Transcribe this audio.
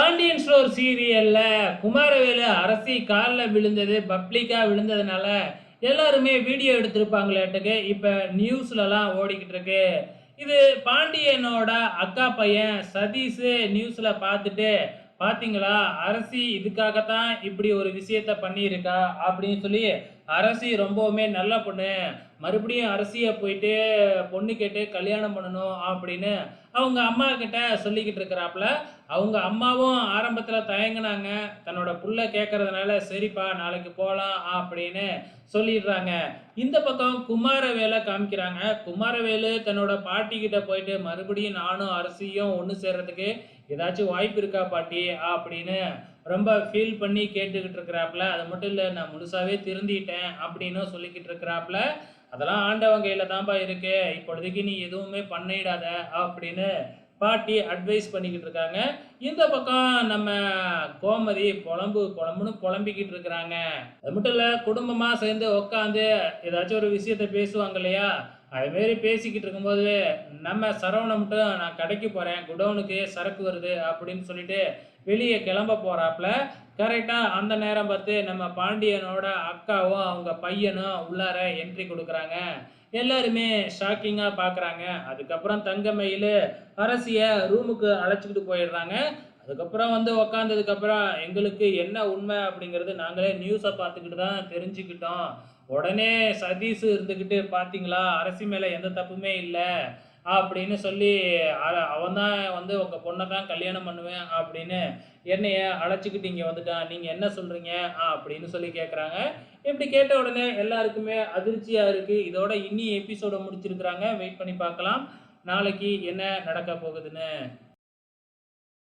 Pandian store சீரியலில் குமாரவேலு அரசி காலில் விழுந்தது பப்ளிக்காக விழுந்ததுனால எல்லாருமே வீடியோ எடுத்திருப்பாங்களேட்டுக்கு. இப்போ நியூஸ்லலாம் ஓடிக்கிட்டு இருக்கு இது பாண்டியனோட அக்கா பையன் சதீஷ் நியூஸில் பார்த்துட்டு பார்த்தீங்களா அரசி இதுக்காகத்தான் இப்படி ஒரு விஷயத்த பண்ணியிருக்கா? அப்படின்னு சொல்லி அரசி ரொம்பவுமே நல்ல பொண்ணு. மறுபடியும் அரசியை போயிட்டு பொண்ணு கேட்டு கல்யாணம் பண்ணணும் அப்படின்னு அவங்க அம்மா கிட்ட சொல்லிக்கிட்டு இருக்கிறாப்புல. அவங்க அம்மாவும் ஆரம்பத்தில் தயங்குனாங்க. தன்னோட புள்ள கேட்கறதுனால சரிப்பா நாளைக்கு போகலாம் அப்படின்னு சொல்லிடுறாங்க. இந்த பக்கம் குமாரவேலை காமிக்கிறாங்க. குமாரவேலு தன்னோட பாட்டி கிட்ட போயிட்டு மறுபடியும் நானும் அரசியும் ஒன்று சேர்றதுக்கு ஏதாச்சும் வாய்ப்பு இருக்கா பாட்டி? அப்படின்னு ரொம்ப ஃபீல் பண்ணி கேட்டுக்கிட்டு இருக்கிறாப்புல அது மட்டும் இல்லை நான் முழுசாவே திருந்திட்டேன் அப்படின்னு சொல்லிக்கிட்டு இருக்கிறாப்புல அதெல்லாம் ஆண்டவன் கையில் தான்ப்பா இருக்கு. இப்பொழுதைக்கு நீ எதுவுமே பண்ணிடாத அப்படின்னு பாட்டி அட்வைஸ் பண்ணிக்கிட்டு இருக்காங்க. இந்த பக்கம் நம்ம கோமதி புலம்பு புலம்புன்னு புலம்பிக்கிட்டு இருக்கிறாங்க. அது மட்டும் இல்லை குடும்பமாக சேர்ந்து உட்காந்து ஏதாச்சும் ஒரு விஷயத்த பேசுவாங்க இல்லையா? அதுமாரி பேசிக்கிட்டு இருக்கும்போது நம்ம சரவணை மட்டும் நான் கடைக்கு போகிறேன் குடோனுக்கு சரக்கு வருது அப்படின்னு சொல்லிட்டு வெளியே கிளம்ப போகிறாப்புல கரெக்டாக அந்த நேரம் பார்த்து நம்ம பாண்டியனோட அக்காவும் அவங்க பையனும் உள்ளார என்ட்ரி கொடுக்குறாங்க. எல்லாருமே ஷாக்கிங்காக பார்க்குறாங்க அதுக்கப்புறம் தங்கமயில் அரசியை ரூமுக்கு அழைச்சிக்கிட்டு போயிடுறாங்க. அதுக்கப்புறம் வந்து உக்காந்ததுக்கப்புறம் எங்களுக்கு என்ன உண்மை அப்படிங்கிறது நாங்களே நியூஸை பார்த்துக்கிட்டு தான் தெரிஞ்சுக்கிட்டோம். உடனே சதீஷ் இருந்துக்கிட்டு பார்த்தீங்களா அரசி மேலே எந்த தப்புமே இல்லை. அப்படின்னு சொல்லி அவன் தான் வந்து உங்கள் பொண்ணை தான் கல்யாணம் பண்ணுவேன் அப்படின்னு என்னைய அழைச்சிக்கிட்டு இங்கே வந்துட்டான். நீங்கள் என்ன சொல்கிறீங்க அப்படின்னு சொல்லி கேட்குறாங்க இப்படி கேட்ட உடனே எல்லாருக்குமே அதிர்ச்சியாக இருக்குது இதோட இன்னி எபிசோடை முடிச்சிருக்கிறாங்க. வெயிட் பண்ணி பார்க்கலாம். நாளைக்கு என்ன நடக்க போகுதுன்னு.